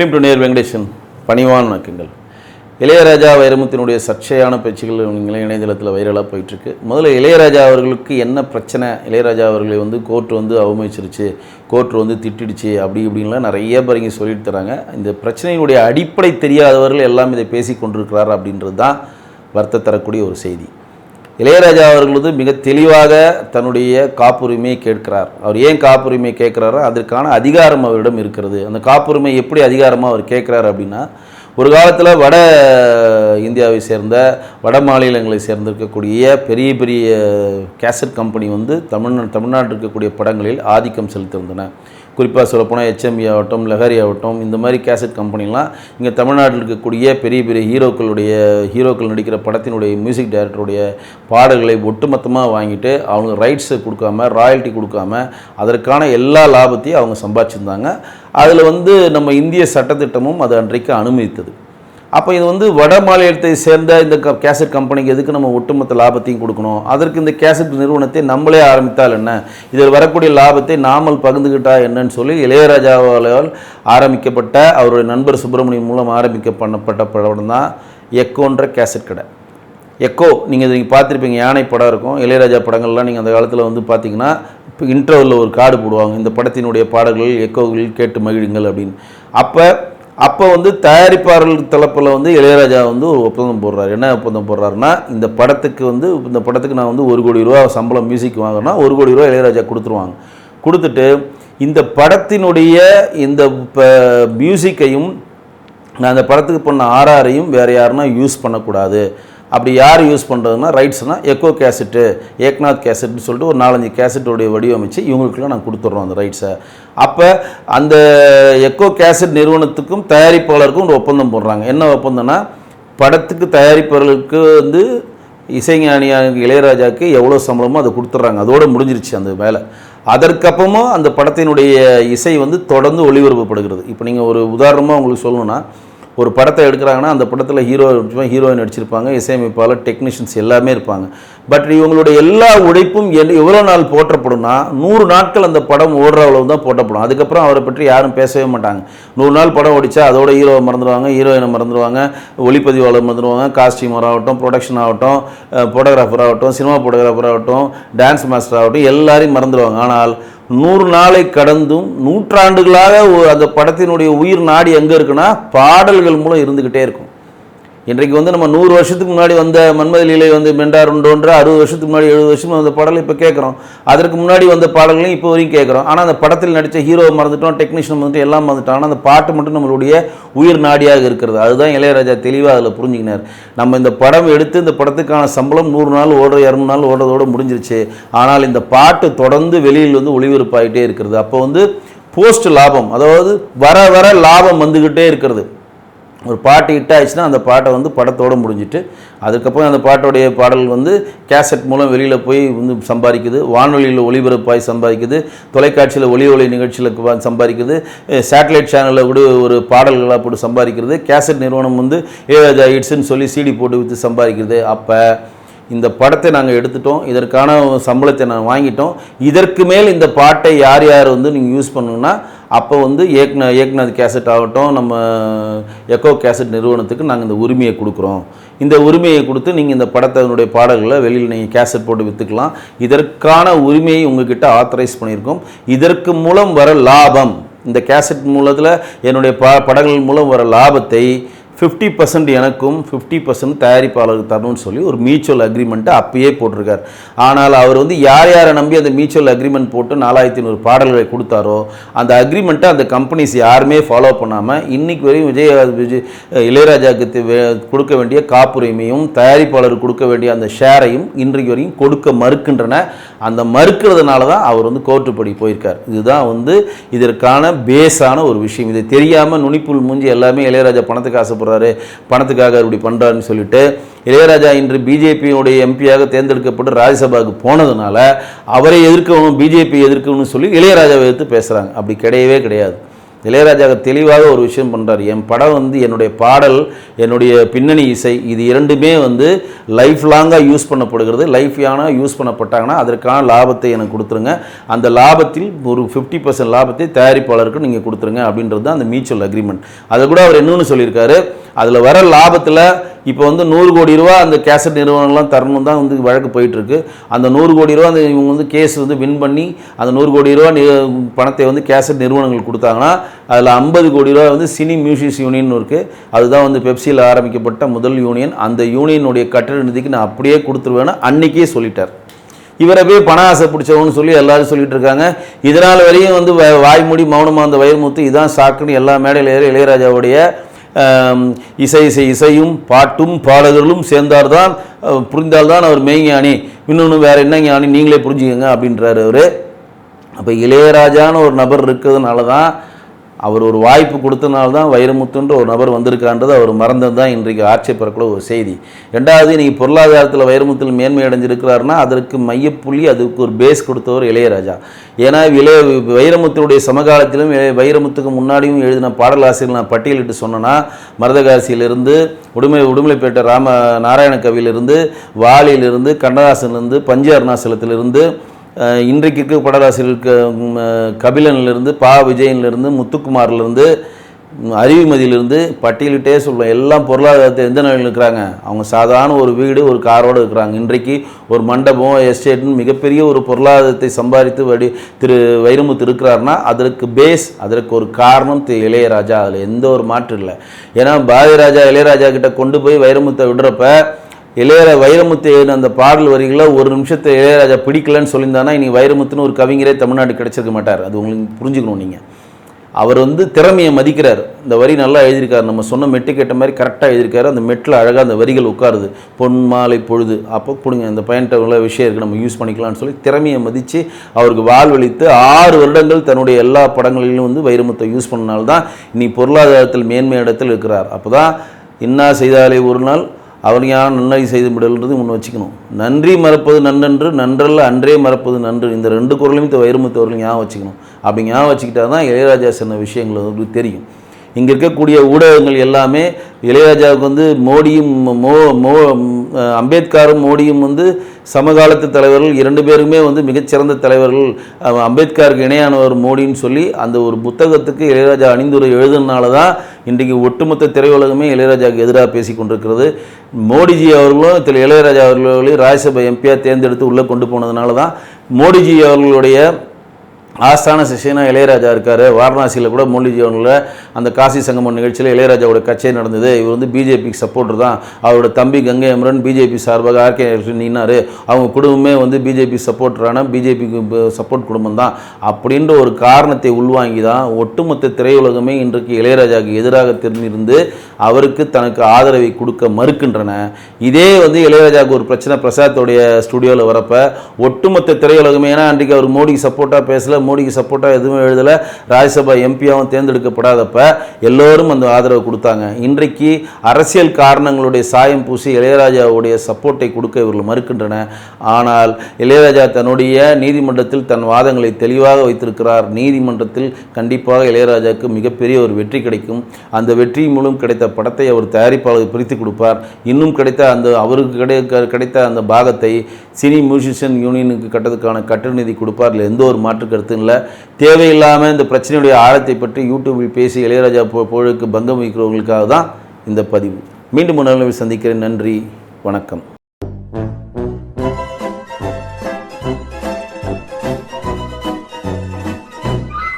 Film to நேர் வெங்கடேசன் பணிவான வணக்கங்கள் இளையராஜா வைரமுத்தினுடைய சர்ச்சையான பேச்சுகள் நீங்களே இணையதளத்தில் வைரலாக போயிட்டுருக்கு. முதல்ல இளையராஜா அவர்களுக்கு என்ன பிரச்சனை? இளையராஜா அவர்களை வந்து கோர்ட் வந்து அவமதிச்சிருச்சு கோர்ட் வந்து திட்டிடுச்சு அப்படி இப்படின்லாம் நிறைய பேர் இங்கே சொல்லிட்டு தராங்க. இந்த பிரச்சனையினுடைய அடிப்படை தெரியாதவர்கள் எல்லாம் இதை பேசி கொண்டிருக்கிறார் அப்படின்றது தான் வருத்த தரக்கூடிய ஒரு செய்தி. இளையராஜா அவர்கள் வந்து மிக தெளிவாக தன்னுடைய காப்புரிமையை கேட்கிறார். அவர் ஏன் காப்புரிமை கேட்குறாரோ அதற்கான அதிகாரம் அவரிடம் இருக்கிறது. அந்த காப்புரிமை எப்படி அதிகாரமாக அவர் கேட்குறாரு அப்படின்னா ஒரு காலத்தில் வட இந்தியாவை சேர்ந்த வட மாநிலங்களை சேர்ந்திருக்கக்கூடிய பெரிய பெரிய கேசட் கம்பெனி வந்து தமிழ் தமிழ்நாட்டில் இருக்கக்கூடிய படங்களில் ஆதிக்கம் செலுத்தியிருந்தன. குறிப்பாக சொல்லப்போனால் ஹெச்எம்இ ஆகட்டும் லஹரி ஆகட்டும் இந்த மாதிரி கேசட் கம்பெனிலாம் இங்கே தமிழ்நாட்டில் இருக்கக்கூடிய பெரிய பெரிய ஹீரோக்களுடைய ஹீரோக்கள் நடிக்கிற படத்தினுடைய மியூசிக் டைரக்டருடைய பாடல்களை ஒட்டுமொத்தமாக வாங்கிட்டு அவங்க ரைட்ஸை கொடுக்காம ராயல்ட்டி கொடுக்காம அதற்கான எல்லா லாபத்தையும் அவங்க சம்பாதிச்சிருந்தாங்க. அதில் வந்து நம்ம இந்திய சட்டத்திட்டமும் அது அன்றைக்கு அனுமதித்தது. அப்போ இது வந்து வட மாநிலத்தை சேர்ந்த இந்த க கேசட் கம்பெனிக்கு எதுக்கு நம்ம ஒட்டுமொத்த லாபத்தையும் கொடுக்கணும்? அதற்கு இந்த கேசட் நிறுவனத்தை நம்மளே ஆரம்பித்தால் என்ன? இதில் வரக்கூடிய லாபத்தை நாமல் பகிர்ந்துக்கிட்டா என்னன்னு சொல்லி இளையராஜாவால் ஆரம்பிக்கப்பட்ட அவருடைய நண்பர் சுப்பிரமணியம் மூலம் ஆரம்பிக்க பண்ணப்பட்ட படம் தான் எக்கோன்ற கேசட் கடை. எக்கோ நீங்கள் இதை நீங்கள் பார்த்துருப்பீங்க யானை படம் இருக்கும். இளையராஜா படங்கள்லாம் நீங்கள் அந்த காலத்தில் வந்து பார்த்தீங்கன்னா இப்போ இன்டர்வலில் ஒரு கார்டு போடுவாங்க. இந்த படத்தினுடைய பாடல்கள் எக்கோவில் கேட்டு மகிழுங்கள் அப்படின்னு. அப்போ அப்போ வந்து தயாரிப்பாளர் தளப்பில் வந்து இளையராஜா வந்து ஒரு ஒப்பந்தம் போடுறாரு. என்ன ஒப்பந்தம் போடுறாருன்னா இந்த படத்துக்கு வந்து இந்த படத்துக்கு நான் வந்து ஒரு கோடி ரூபா சம்பளம் மியூசிக் வாங்கினா ஒரு கோடி ரூபா இளையராஜா கொடுத்துருவாங்க. கொடுத்துட்டு இந்த படத்தினுடைய இந்த இப்போ மியூசிக்கையும் நான் அந்த படத்துக்கு பண்ண ஆர்ஆரையும் வேறு யாருன்னா யூஸ் பண்ணக்கூடாது. அப்படி யார் யூஸ் பண்ணுறதுனா ரைட்ஸ்னால் எக்கோ கேசட்டு ஏக்நாத் கேசட்னு சொல்லிட்டு ஒரு நாலஞ்சு கேசட்டோடைய வடிவமைச்சு இவங்களுக்குலாம் நான் கொடுத்துட்றோம் அந்த ரைட்ஸை அப்போ அந்த எக்கோ கேசட் நிறுவனத்துக்கும் தயாரிப்பாளருக்கும் ஒரு ஒப்பந்தம் போடுறாங்க. என்ன ஒப்பந்தம்னா படத்துக்கு தயாரிப்பாளர்களுக்கு வந்து இசைஞானியாக இளையராஜாவுக்கு எவ்வளோ சம்பளமோ அதை கொடுத்துட்றாங்க. அதோடு முடிஞ்சிருச்சு அந்த வேலை. அதற்கப்புறமும் அந்த படத்தினுடைய இசை வந்து தொடர்ந்து ஒளிபரப்பப்படுகிறது. இப்போ நீங்கள் ஒரு உதாரணமாக உங்களுக்கு சொல்லணும்னா ஒரு படத்தை எடுக்கிறாங்கன்னா அந்த படத்தில் ஹீரோ ஹீரோயின் நடிச்சிருப்பாங்க இசையமைப்பாளர் டெக்னீஷியன்ஸ் எல்லாமே இருப்பாங்க. பட் இவங்களுடைய எல்லா உழைப்பும் என் எவ்வளோ நாள் போற்றப்படும்னா நூறு நாட்கள் அந்த படம் ஓடுற அளவு தான் போட்டப்படும் அதுக்கப்புறம் அவரை பற்றி யாரும் பேசவே மாட்டாங்க. நூறு நாள் படம் ஓடிச்சா அதோட ஹீரோவை மறந்துடுவாங்க ஹீரோயினை மறந்துடுவாங்க ஒளிப்பதிவாளர் மறந்துடுவாங்க காஸ்டியூமர் ஆகட்டும் ப்ரொடக்ஷன் ஆகட்டும் ஃபோட்டோகிராஃபர் ஆகட்டும் சினிமா ஃபோட்டோகிராஃபர் ஆகட்டும் டான்ஸ் மாஸ்டர் ஆகட்டும் எல்லாரையும் மறந்துடுவாங்க. ஆனால் நூறு நாளை கடந்தும் நூற்றாண்டுகளாக அந்த படத்தினுடைய உயிர் நாடி எங்கே இருக்குன்னா பாடல்கள் மூலம் இருந்துக்கிட்டே இருக்கும். இன்றைக்கு வந்து நம்ம நூறு வருஷத்துக்கு முன்னாடி வந்த மன்மதலிலை வந்து மெண்டார் அறுபது வருஷத்துக்கு முன்னாடி எழுபது வருஷம் அந்த பாடலை இப்போ கேட்குறோம். அதற்கு முன்னாடி வந்த பாடல்களையும் இப்போ வரையும் கேட்குறோம். ஆனால் அந்த படத்தில் நடித்த ஹீரோவை மறந்துட்டோம் டெக்னீஷியன் வந்துட்டு எல்லாம் மறந்துட்டோம். ஆனால் அந்த பாட்டு மட்டும் நம்மளுடைய உயிர் நாடியாக இருக்கிறது. அதுதான் இளையராஜா தெளிவாக அதில் புரிஞ்சுக்கினார். நம்ம இந்த படம் எடுத்து இந்த படத்துக்கான சம்பளம் நூறு நாள் ஓடுற இரநூறு நாள் ஓடுறதோட முடிஞ்சிருச்சு. ஆனால் இந்த பாட்டு தொடர்ந்து வெளியில் வந்து ஒளிவிருப்பாகிட்டே இருக்கிறது. அப்போ வந்து போஸ்ட் லாபம் அதாவது வர வர லாபம் வந்துக்கிட்டே இருக்கிறது. ஒரு பாட்டு ஹிட் ஆயிடுச்சுன்னா அந்த பாட்டை வந்து படத்தோடு முடிஞ்சிட்டு அதுக்கப்புறம் அந்த பாட்டோடைய பாடல் வந்து கேசட் மூலம் வெளியில் போய் வந்து சம்பாதிக்குது வானொலியில் ஒளிபரப்பாய் சம்பாதிக்குது தொலைக்காட்சியில் ஒளி ஒளி நிகழ்ச்சியில் சம்பாதிக்குது சேட்டலைட் சேனலில் கூட ஒரு பாடல்களாக போட்டு சம்பாதிக்கிறது கேசட் நிறுவனம் வந்து ஏஜா ஹிட்ஸ்ன்னு சொல்லி சிடி போட்டு விற்று சம்பாதிக்கிறது. அப்போ இந்த படத்தை நாங்கள் எடுத்துட்டோம். இதற்கான சம்பளத்தை நான் வாங்கிட்டோம். இதற்கு மேல் இந்த பாட்டை யார் யார் வந்து நீங்கள் யூஸ் பண்ணுங்கன்னா அப்போ வந்து ஏக்ன ஏக்நாத் கேசட் ஆகட்டும் நம்ம எக்கோ கேசட் நிறுவனத்துக்கு நாங்கள் இந்த உரிமையை கொடுக்குறோம். இந்த உரிமையை கொடுத்து நீங்கள் இந்த படத்தினுடைய பாடல்களை வெளியில் நீங்கள் கேசட் போட்டு விற்றுக்கலாம் இதற்கான உரிமையை உங்ககிட்ட ஆத்தரைஸ் பண்ணியிருக்கோம். இதற்கு மூலம் வர லாபம் இந்த கேசட் மூலத்தில் என்னுடைய ப படங்கள் மூலம் வர லாபத்தை ஃபிஃப்டி பர்சன்ட் எனக்கும் ஃபிஃப்டி பர்சன்ட் தயாரிப்பாளருக்கு தரணும்னு சொல்லி ஒரு மியூச்சுவல் அக்ரிமெண்ட்டை அப்பயே போட்டிருக்கார். ஆனால் அவர் வந்து யார் யாரை நம்பி அந்த மியூச்சுவல் அக்ரிமெண்ட் போட்டு நாலாயிரத்தி ஐநூறு பாடல்களை கொடுத்தாரோ அந்த அக்ரிமெண்ட்டை அந்த கம்பெனிஸ் யாருமே ஃபாலோ பண்ணாமல் இன்னைக்கு வரையும் விஜய் விஜய் இளையராஜாவுக்கு கொடுக்க வேண்டிய காப்புரிமையும் தயாரிப்பாளருக்கு கொடுக்க வேண்டிய அந்த ஷேரையும் இன்றைக்கு வரையும் கொடுக்க மறுக்கின்றன. அந்த மறுக்கிறதுனால தான் அவர் வந்து கோர்ட்டுப்படி போயிருக்கார். இதுதான் வந்து இதற்கான பேஸான ஒரு விஷயம். இதை தெரியாமல் நுனிப்புள் மூஞ்சி எல்லாமே இளையராஜா பணத்துக்கு ஆசைப்படுற பண்ணுறாரு பணத்துக்காக அவர் இப்படி பண்ணுறாருன்னு சொல்லிட்டு இளையராஜா இன்று பிஜேபியினுடைய எம்பியாக தேர்ந்தெடுக்கப்பட்டு ராஜ்யசபாவுக்கு போனதுனால அவரை எதிர்க்கணும் பிஜேபி எதிர்க்கணும்னு சொல்லி இளையராஜாவை எதிர்த்து பேசுகிறாங்க அப்படி கிடையவே கிடையாது. இளையராஜா தெளிவாக ஒரு விஷயம் பண்ணுறார் என் படம் வந்து என்னுடைய பாடல் என்னுடைய பின்னணி இசை இது இரண்டுமே வந்து லைஃப் லாங்காக யூஸ் பண்ணப்படுகிறது. லைஃப் யானாக யூஸ் பண்ணப்பட்டாங்கன்னா அதற்கான லாபத்தை எனக்கு கொடுத்துருங்க. அந்த லாபத்தில் ஒரு ஃபிஃப்டி பர்சன்ட் லாபத்தை தயாரிப்பாளருக்கு நீங்கள் கொடுத்துருங்க. அப்படின்றது தான் அந்த மியூச்சுவல் அக்ரிமெண்ட் அதை கூட அவர் இன்னொன்று சொல்லியிருக்காரு. அதில் வர லாபத்தில் இப்போ வந்து நூறு கோடி ரூபா அந்த கேசட் நிறுவனங்கள்லாம் தரணும் தான் வந்து வழக்கு போயிட்டுருக்கு. அந்த நூறு கோடி ரூபா அந்த இவங்க வந்து கேஸ் வந்து வின் பண்ணி அந்த நூறு கோடி ரூபா பணத்தை வந்து கேசட் நிறுவனங்கள் கொடுத்தாங்கன்னா அதில் ஐம்பது கோடி ரூபா வந்து சினி மியூசிக்ஸ் யூனியன் இருக்குது அதுதான் வந்து பெப்சியில் ஆரம்பிக்கப்பட்ட முதல் யூனியன். அந்த யூனியனுடைய கட்டட நிதிக்கு நான் அப்படியே கொடுத்துருவேன்னு அன்றைக்கே சொல்லிட்டார். இவரை போய் பண ஆசை பிடிச்சவன்னு சொல்லி எல்லாரும் சொல்லிட்டு இருக்காங்க. இதனால் வரையும் வந்து வ- வாய்மூடி மௌனமாக அந்த வயர்முத்து இதான் சாக்குன்னு எல்லா மேடையில் ஏற இளையராஜாவுடைய இசை இசை இசையும் பாட்டும் பாடல்களும் சேர்ந்தார்தான் புரிந்தால்தான் அவர் மெய்ஞானி இன்னொன்று வேறு என்ன ஞானி? நீங்களே புரிஞ்சுக்கங்க அப்படின்றாரு அவர். அப்போ இளையராஜான்னு ஒரு நபர் இருக்கிறதுனால தான் அவர் ஒரு வாய்ப்பு கொடுத்தனால தான் வைரமுத்துன்ற ஒரு நபர் வந்திருக்கான்றது அவர் மறந்தது தான் இன்றைக்கு ஆட்சேபரக்கூட ஒரு செய்தி. ரெண்டாவது இன்றைக்கி பொருளாதாரத்தில் வைரமுத்தில் மேன்மை அடைஞ்சிருக்கிறாருன்னா அதற்கு மையப்புள்ளி அதுக்கு ஒரு பேஸ் கொடுத்தவர் இளையராஜா. ஏன்னா இளைய வைரமுத்துடைய சமகாலத்திலும் வைரமுத்துக்கு முன்னாடியும் எழுதின பாடலாசிரியர் நான் பட்டியலிட்டு சொன்னேன்னா மருதகாசியிலிருந்து உடுமை உடுமலைப்பேட்டை ராம நாராயண கவியிலிருந்து வாலியிலிருந்து கண்ணதாசன்லேருந்து பஞ்ச அருணாசலத்திலிருந்து இன்றைக்கு இருக்க படராசிரியருக்கு கபிலன்லேருந்து கபிலனிலிருந்து பா விஜயன்லேருந்து முத்துக்குமார்லேருந்து அறிவுமதியிலிருந்து பட்டியலிட்டே சொல்லுவேன் எல்லாம் பொருளாதாரத்தை எந்த நிலையில் இருக்கிறாங்க? அவங்க சாதாரண ஒரு வீடு ஒரு காரோடு இருக்கிறாங்க. இன்றைக்கு ஒரு மண்டபம் எஸ்டேட்னு மிகப்பெரிய ஒரு பொருளாதாரத்தை சம்பாதித்து வடி திரு வைரமுத்து இருக்கிறாருன்னா அதற்கு பேஸ் அதற்கு ஒரு காரணம் திரு இளையராஜா. அதில் எந்த ஒரு மாற்று இல்லை. ஏன்னா பாரதிராஜா இளையராஜா கிட்ட கொண்டு போய் வைரமுத்தை விடுறப்ப இளையரா வைரமுத்து எழுதின அந்த பாடல் வரிகளை ஒரு நிமிஷத்தை இளையராஜா பிடிக்கலன்னு சொல்லியிருந்தானா இனி வைரமுத்துன்னு ஒரு கவிஞரே தமிழ்நாடு கிடைச்சிருக்க மாட்டார். அது உங்களுக்கு புரிஞ்சுக்கணும் நீங்கள் அவர் வந்து திறமையை மதிக்கிறார். இந்த வரி நல்லா எழுதியிருக்காரு. நம்ம சொன்ன மெட்டு கேட்ட மாதிரி கரெக்டாக எழுதியிருக்காரு. அந்த மெட்டில் அழகாக அந்த வரிகள் உட்காருது. பொன் மாலை பொழுது. அப்போ கொடுங்க இந்த பயன்ட்ட உள்ள விஷயம் இருக்குது நம்ம யூஸ் பண்ணிக்கலாம்னு சொல்லி திறமையை மதித்து அவருக்கு வாழ்வழித்து ஆறு வருடங்கள் தன்னுடைய எல்லா படங்களிலும் வந்து வைரமுத்தை யூஸ் பண்ணனால்தான் இனி பொருளாதாரத்தில் மேன்மை இடத்தில் இருக்கிறார். அப்போ தான் இன்னா செய்தாலே ஒரு நாள் அவர் யான் நன்மை செய்து விடல்ன்றது முன்ன வச்சுக்கணும். நன்றி மறப்பது நன்றன்று நன்றல்ல அன்றே மறப்பது நன்று. இந்த ரெண்டு குரலையும் வைரமுத்தவர்கள் வைரமுத்து ஞாபகம் வச்சுக்கணும். அப்படி ஞாபகம் வச்சுக்கிட்டா தான் இளையராஜா சொன்ன விஷயங்கள் உங்களுக்கு தெரியும். இங்கே இருக்கக்கூடிய ஊடகங்கள் எல்லாமே இளையராஜாவுக்கு வந்து மோடியும் மோ மோ அம்பேத்காரும் அம்பேத்கரும் மோடியும் வந்து சமகாலத்து தலைவர்கள் இரண்டு பேருமே வந்து மிகச்சிறந்த தலைவர்கள். அஹ் அம்பேத்கருக்கு இணையானவர் மோடின்னு சொல்லி அந்த ஒரு புத்தகத்துக்கு இளையராஜா அணிந்துரை எழுதுனால தான் இன்றைக்கு ஒட்டுமொத்த திரையுலகமே இளையராஜாவுக்கு எதிராக பேசி கொண்டிருக்கிறது. மோடிஜி அவர்களும் திரு இளையராஜா அவர்களையும் ராஜ்யசபா எம்பியாக தேர்ந்தெடுத்து உள்ளே கொண்டு போனதுனால தான் மோடிஜி அவர்களுடைய ஆஸ்தான சிஷியனா இளையராஜா இருக்கார். வாரணாசியில் கூட மோடிஜி அந்த காசி சங்கமம் நிகழ்ச்சியில் இளையராஜாவோட கச்சேரி நடந்தது. இவர் வந்து பிஜேபிக்கு சப்போர்ட்டர் தான். அவரோட தம்பி கங்கை அமரன் பிஜேபி சார்பாக ஆர்கே நின்னார். அவங்க குடும்பமே வந்து பிஜேபி சப்போர்ட்டரான பிஜேபிக்கு சப்போர்ட் குடும்பம் தான். அப்படின்ற ஒரு காரணத்தை உள்வாங்கி தான் ஒட்டுமொத்த திரையுலகமே இன்றைக்கு இளையராஜாவுக்கு எதிராக திரும்பியிருந்து அவருக்கு தனக்கு ஆதரவை கொடுக்க மறுக்கின்றன. இதே வந்து இளையராஜாவுக்கு ஒரு பிரச்சனை பிரசாத்தோடைய ஸ்டுடியோவில் வரப்ப ஒட்டுமொத்த திரையுலகமே ஏன்னா அன்றைக்கு அவர் மோடிக்கு சப்போர்ட்டாக பேசல மோடிக்கு சப்போர்ட்டாக எதுவும் எழுதலை. ராஜ்யசபா எம்பியாவும் தேர்ந்தெடுக்கப்படாதப்ப எல்லோரும் அந்த ஆதரவு கொடுத்தாங்க. இன்றைக்கு அரசியல் காரணங்களுடைய சாயம் பூசி இளையராஜாவுடைய சப்போர்ட்டை கொடுக்க இவர்கள் மறுக்கின்றன. ஆனால் இளையராஜா தன்னுடைய நீதிமன்றத்தில் தன் வாதங்களை தெளிவாக வைத்திருக்கிறார். நீதிமன்றத்தில் கண்டிப்பாக இளையராஜாவுக்கு மிகப்பெரிய ஒரு வெற்றி கிடைக்கும். அந்த வெற்றி மூலம் கிடைத்த படத்தை அவர் தயாரிப்பாளர் பிரித்து கொடுப்பார். இன்னும் கிடைத்த அந்த அவருக்கு கிடை கிடைத்த அந்த பாகத்தை சினி மியூசிஷியன் யூனியனுக்கு கட்டதுக்கான கட்டுநிதி கொடுப்பார். இல்லை எந்த ஒரு மாற்று கருத்து இல்லை தேவையில்லாமல் இந்த பிரச்சனையுடைய ஆழத்தை பற்றி யூடியூபில் பேசி இளையராஜா பு- புகழுக்கு பங்கம் வைக்கிறவங்களுக்காக தான் இந்த பதிவு. மீண்டும் ஒரு சந்திக்கிறேன். நன்றி. வணக்கம்.